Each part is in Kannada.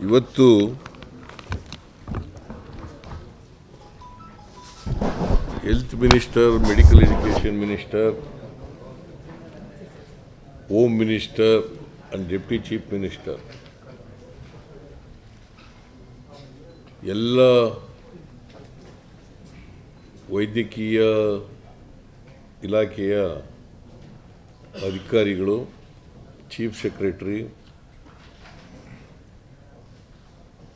ಇವತ್ತು health minister medical education minister home minister and deputy chief minister ಎಲ್ಲ ವೈದ್ಯಕೀಯ ಇಲಾಖೆಯ ಅಧಿಕಾರಿಗಳು ಚೀಫ್ ಸೆಕ್ರೆಟರಿ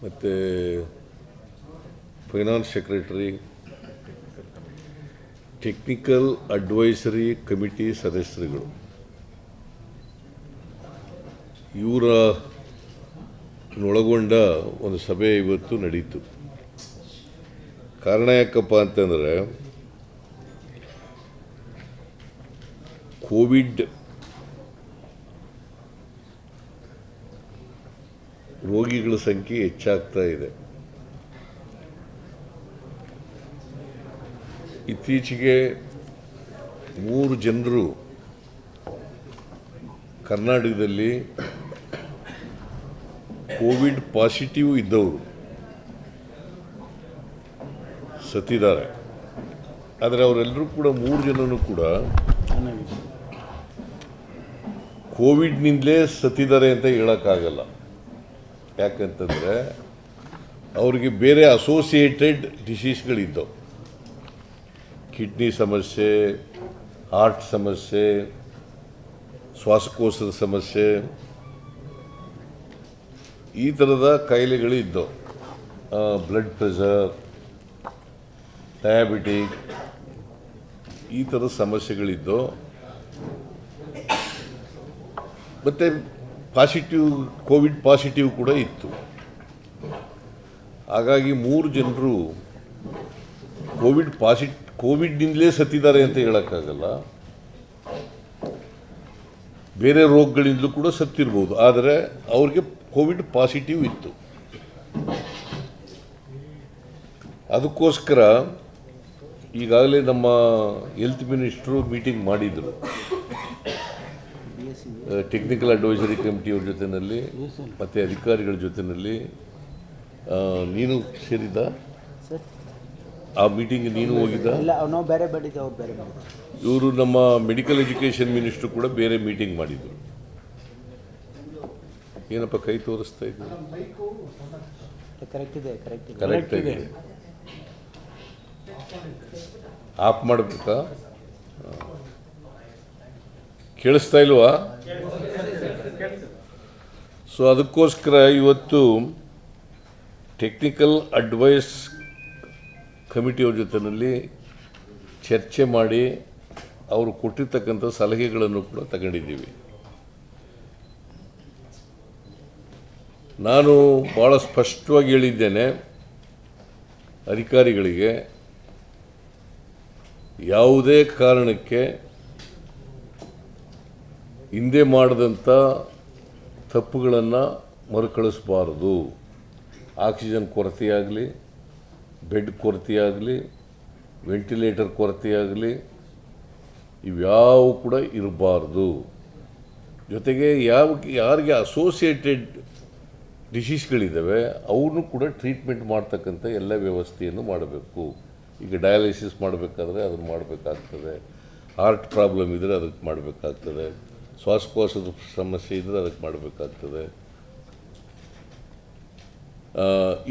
ಮತ್ತು finance secretary, technical advisory committee ಸದಸ್ಯರುಗಳು. ಇವರ ಒಳಗೊಂಡ ಒಂದು ಸಭೆ ಇವತ್ತು ನಡೀತು. ಕಾರಣ ಯಾಕಪ್ಪ ಅಂತಂದರೆ, ಕೋವಿಡ್ ರೋಗಿಗಳ ಸಂಖ್ಯೆ ಹೆಚ್ಚಾಗ್ತಾ ಇದೆ. ಇತ್ತೀಚೆಗೆ ಮೂರು ಜನರು ಕರ್ನಾಟಕದಲ್ಲಿ ಕೋವಿಡ್ ಪಾಸಿಟಿವ್ ಇದ್ದವರು ಸತ್ತಿದ್ದಾರೆ. ಆದರೆ ಅವರೆಲ್ಲರೂ ಕೂಡ ಮೂರು ಜನನು ಕೂಡ ಕೋವಿಡ್ನಿಂದಲೇ ಸತ್ತಿದ್ದಾರೆ ಅಂತ ಹೇಳೋಕ್ಕಾಗಲ್ಲ. ಯಾಕಂತಂದರೆ ಅವರಿಗೆ ಬೇರೆ ಅಸೋಸಿಯೇಟೆಡ್ ಡಿಸೀಸ್ಗಳಿದ್ದವು ಕಿಡ್ನಿ ಸಮಸ್ಯೆ ಹಾರ್ಟ್ ಸಮಸ್ಯೆ, ಶ್ವಾಸಕೋಶದ ಸಮಸ್ಯೆ, ಈ ಥರದ ಕಾಯಿಲೆಗಳು ಇದ್ದವು. ಬ್ಲಡ್ ಪ್ರೆಷರ್ ಡಯಾಬಿಟಿಕ್ ಈ ಥರದ ಸಮಸ್ಯೆಗಳಿದ್ದು ಮತ್ತು ಪಾಸಿಟಿವ್, ಕೋವಿಡ್ ಪಾಸಿಟಿವ್ ಕೂಡ ಇತ್ತು. ಹಾಗಾಗಿ ಮೂರು ಜನರು ಕೋವಿಡ್ ಪಾಸಿಟ್, ಕೋವಿಡ್ನಿಂದಲೇ ಸತ್ತಿದ್ದಾರೆ ಅಂತ ಹೇಳೋಕ್ಕಾಗಲ್ಲ. ಬೇರೆ ರೋಗಗಳಿಂದಲೂ ಕೂಡ ಸತ್ತಿರ್ಬೋದು. ಆದರೆ ಅವ್ರಿಗೆ ಕೋವಿಡ್ ಪಾಸಿಟಿವ್ ಇತ್ತು. ಅದಕ್ಕೋಸ್ಕರ ಈಗಾಗಲೇ ನಮ್ಮ ಹೆಲ್ತ್ ಮಿನಿಸ್ಟ್ರು ಮೀಟಿಂಗ್ ಮಾಡಿದರು. ಟೆಕ್ನಿಕಲ್ ಅಡ್ವೈಸರಿ ಕಮಿಟಿಯವ್ರ ಜೊತೆಯಲ್ಲಿ ಮತ್ತು ಅಧಿಕಾರಿಗಳ ಜೊತೆಯಲ್ಲಿ ನೀನು ಸೇರಿದ್ದ? ಆ ಮೀಟಿಂಗ್ ನೀನು ಹೋಗಿದ್ದ? ಇಲ್ಲ ನಾವು ಬೇರೆ ಅವ್ರು ಬೇರೆ ಇವರು ನಮ್ಮ ಮೆಡಿಕಲ್ ಎಜುಕೇಷನ್ ಮಿನಿಸ್ಟ್ರು ಕೂಡ ಬೇರೆ ಮೀಟಿಂಗ್ ಮಾಡಿದರು. ಏನಪ್ಪ ಕೈ ತೋರಿಸ್ತಾ ಇದ್ದ? ಕರೆಕ್ಟ್ ಇದೆ ಕರೆಕ್ಟ್ ಕರೆಕ್ಟ್ ಆಫ್ ಮಾಡಬೇಕಾ? ಕೇಳಿಸ್ತಾ ಇಲ್ವಾ? ಸೊ ಅದಕ್ಕೋಸ್ಕರ ಇವತ್ತು ಟೆಕ್ನಿಕಲ್ ಅಡ್ವೈಸ್ ಕಮಿಟಿಯವ್ರ ಜೊತೆಯಲ್ಲಿ ಚರ್ಚೆ ಮಾಡಿ ಅವರು ಕೊಟ್ಟಿರ್ತಕ್ಕಂಥ ಸಲಹೆಗಳನ್ನು ಕೂಡ ತಗೊಂಡಿದ್ದೀವಿ. ನಾನು ಭಾಳ ಸ್ಪಷ್ಟವಾಗಿ ಹೇಳಿದ್ದೇನೆ ಅಧಿಕಾರಿಗಳಿಗೆ ಯಾವುದೇ ಕಾರಣಕ್ಕೆ ಹಿಂದೆ ಮಾಡಿದಂಥ ತಪ್ಪುಗಳನ್ನು ಮರುಕಳಿಸಬಾರದು. ಆಕ್ಸಿಜನ್ ಕೊರತೆಯಾಗಲಿ, ಬೆಡ್ ಕೊರತೆಯಾಗಲಿ, ವೆಂಟಿಲೇಟರ್ ಕೊರತೆಯಾಗಲಿ, ಇವ್ಯಾವು ಕೂಡ ಇರಬಾರ್ದು. ಜೊತೆಗೆ ಯಾವ, ಯಾರಿಗೆ ಅಸೋಸಿಯೇಟೆಡ್ ಡಿಸೀಸ್ಗಳಿದ್ದಾವೆ ಅವ್ರನ್ನೂ ಕೂಡ ಟ್ರೀಟ್ಮೆಂಟ್ ಮಾಡ್ತಕ್ಕಂಥ ಎಲ್ಲ ವ್ಯವಸ್ಥೆಯನ್ನು ಮಾಡಬೇಕು. ಈಗ ಡಯಾಲಿಸಿಸ್ ಮಾಡಬೇಕಾದ್ರೆ ಅದನ್ನು ಮಾಡಬೇಕಾಗ್ತದೆ. ಹಾರ್ಟ್ ಪ್ರಾಬ್ಲಮ್ ಇದ್ದರೆ ಅದಕ್ಕೆ ಮಾಡಬೇಕಾಗ್ತದೆ. ಶ್ವಾಸಕೋಶದ ಸಮಸ್ಯೆ ಇದ್ದರೆ ಅದಕ್ಕೆ ಮಾಡಬೇಕಾಗ್ತದೆ.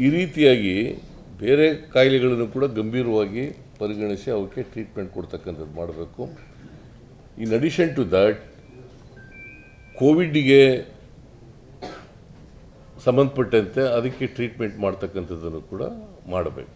ಈ ರೀತಿಯಾಗಿ ಬೇರೆ ಕಾಯಿಲೆಗಳನ್ನು ಕೂಡ ಗಂಭೀರವಾಗಿ ಪರಿಗಣಿಸಿ ಅವಕ್ಕೆ ಟ್ರೀಟ್ಮೆಂಟ್ ಕೊಡ್ತಕ್ಕಂಥದ್ದು ಮಾಡಬೇಕು. ಇನ್ ಅಡಿಷನ್ ಟು ದಟ್ ಕೋವಿಡ್ಗೆ ಸಂಬಂಧಪಟ್ಟಂತೆ ಅದಕ್ಕೆ ಟ್ರೀಟ್ಮೆಂಟ್ ಮಾಡ್ತಕ್ಕಂಥದ್ದನ್ನು ಕೂಡ ಮಾಡಬೇಕು.